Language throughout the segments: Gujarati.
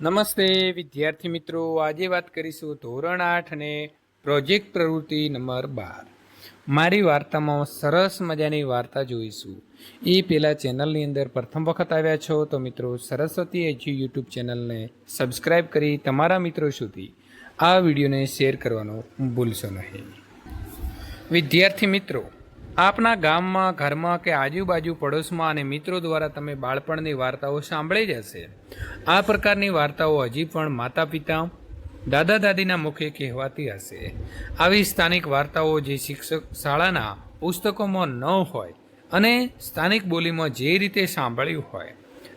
નમસ્તે વિદ્યાર્થી મિત્રો. આજે વાત કરીશું ધોરણ આઠ અને પ્રોજેક્ટ પ્રવૃત્તિ નંબર બાર. મારી વાર્તામાં સરસ મજાની વાર્તા જોઈશું. એ પહેલાં ચેનલની અંદર પ્રથમ વખત આવ્યા છો તો મિત્રો સરસ્વતી એજ્યુ યુટ્યુબ ચેનલને સબસ્ક્રાઈબ કરી તમારા મિત્રો સુધી આ વિડીયોને શેર કરવાનો ભૂલશો નહીં. વિદ્યાર્થી મિત્રો આપના ગામમાં, ઘરમાં કે આજુબાજુ પડોશમાં અને મિત્રો દ્વારા તમે બાળપણની વાર્તાઓ સાંભળી જ હશે. આ પ્રકારની વાર્તાઓ હજી પણ માતા પિતા દાદા દાદીના મુખે કહેવાતી હશે. આવી સ્થાનિક વાર્તાઓ જે શિક્ષક શાળાના પુસ્તકોમાં ન હોય અને સ્થાનિક બોલીમાં જે રીતે સાંભળ્યું હોય,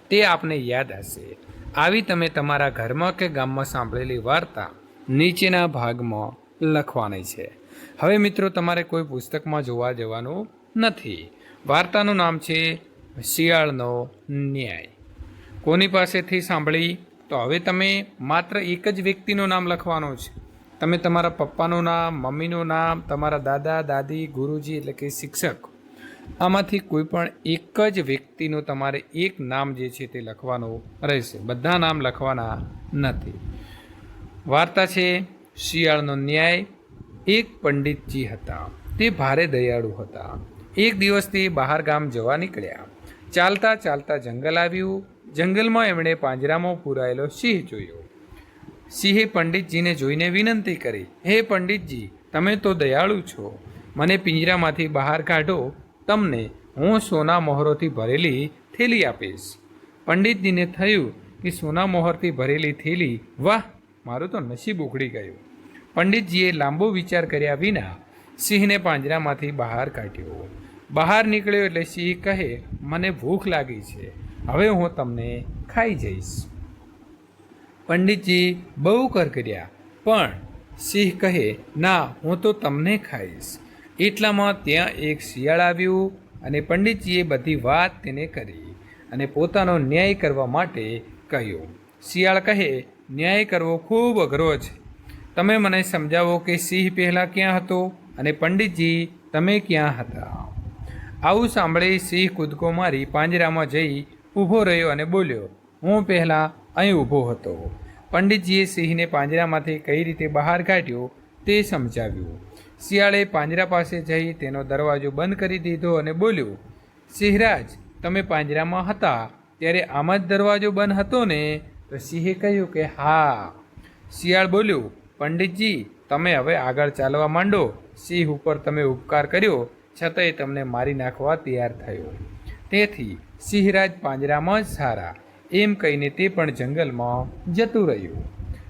તે આપને યાદ હશે. આવી તમે તમારા ઘરમાં કે ગામમાં સાંભળેલી વાર્તા નીચેના ભાગમાં લખવાની છે. હવે મિત્રો, તમારે કોઈ પુસ્તકમાં જોવા જવાનું નથી. વાર્તાનું નામ છે શિયાળનો ન્યાય. કોની પાસેથી સાંભળી? તો હવે તમે માત્ર એક જ વ્યક્તિનું નામ લખવાનું છે. તમે તમારા પપ્પાનું નામ, મમ્મીનું નામ, તમારા દાદા, દાદી, ગુરુજી એટલે કે શિક્ષક. આમાંથી કોઈ પણ એક જ વ્યક્તિનું તમારે એક નામ જે છે તે લખવાનું રહેશે. બધા નામ લખવાના નથી. વાર્તા છે શિયાળનો ન્યાય. એક પંડિતજી હતા. તે ભારે દયાળુ હતા. એક દિવસ તે બહાર ગામ જવા નીકળ્યા. ચાલતા ચાલતા જંગલ આવ્યું. જંગલમાં એમણે પાંજરામાં પૂરાયેલો સિંહ જોયો. સિંહે પંડિતજીને જોઈને વિનંતી કરી, હે પંડિતજી, તમે તો દયાળુ છો. મને પિંજરામાંથી બહાર કાઢો. તમને હું સોના મોહરોથી ભરેલી થેલી આપીશ. પંડિતજીને થયું કે સોના મોહરથી ભરેલી થેલી, વાહ, મારું તો નસીબ ઉઘડી ગયું. પંડિતજીએ લાંબો વિચાર કર્યા વિના સિંહને પાંજરામાંથી બહાર કાઢ્યો. બહાર નીકળ્યો એટલે સિંહ કહે, મને ભૂખ લાગી છે. હવે હું તમને ખાઈ જઈશ. પંડિતજી બહુ કર કર્યા પણ સિંહ કહે, ના, હું તો તમને ખાઈશ. એટલામાં ત્યાં એક શિયાળ આવ્યું અને પંડિતજીએ બધી વાત તેને કરી અને પોતાનો ન્યાય કરવા માટે કહ્યું. શિયાળ કહે, ન્યાય કરવો ખૂબ અઘરો છે. તમે મને સમજાવો કે સિંહ પહેલાં ક્યાં હતો અને પંડિતજી, તમે ક્યાં હતા? આવું સાંભળી સિંહ કૂદકો મારી પાંજરામાં જઈ ઊભો રહ્યો અને બોલ્યો, હું પહેલાં અહીં ઊભો હતો. પંડિતજીએ સિંહને પાંજરામાંથી કઈ રીતે બહાર કાઢ્યો તે સમજાવ્યું. શિયાળે પાંજરા પાસે જઈ તેનો દરવાજો બંધ કરી દીધો અને બોલ્યું, સિંહરાજ, તમે પાંજરામાં હતા, ત્યારે આમ જ દરવાજો બંધ હતો ને? તો સિંહે કહ્યું કે, હા. શિયાળ બોલ્યું પંડિતજી, તમે હવે આગળ ચાલવા માંડો. સિંહ ઉપર તમે ઉપકાર કર્યો, છતાંય તમને મારી નાખવા તૈયાર થયો. તેથી સિંહરાજ પાંજરામાં જ સારા, એમ કહીને તે પણ જંગલમાં જતું રહ્યું.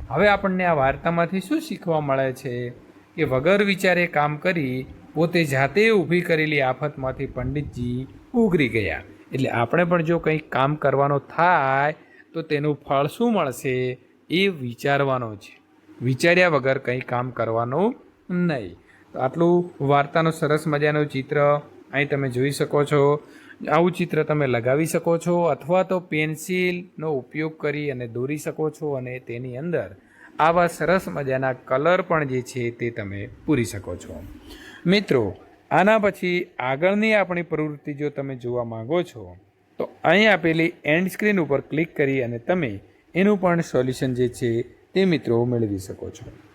હવે આપણને આ વાર્તામાંથી શું શીખવા મળે છે? કે વગર વિચારે કામ કરી, પોતે જાતે ઊભી કરેલી આફતમાંથી પંડિતજી ઉગરી ગયા. એટલે આપણે પણ જો કંઈક કામ કરવાનો થાય, તો તેનું ફળ શું મળશે એ વિચારવાનો છે. વિચાર્યા વગર કંઈ કામ કરવાનું નહીં. તો આટલું વાર્તાનું સરસ મજાનું ચિત્ર અહીં તમે જોઈ શકો છો. આવું ચિત્ર તમે લગાવી શકો છો અથવા તો પેન્સિલનો ઉપયોગ કરી અને દોરી શકો છો અને તેની અંદર આવા સરસ મજાના કલર પણ જે છે તે તમે પૂરી શકો છો. મિત્રો, આના પછી આગળની આપણી પ્રવૃત્તિ જો તમે જોવા માંગો છો, તો અહીં આપેલી એન્ડ સ્ક્રીન ઉપર ક્લિક કરી અને તમે એનું પણ સોલ્યુશન જે છે તે મિત્રો મેળવી શકો છો.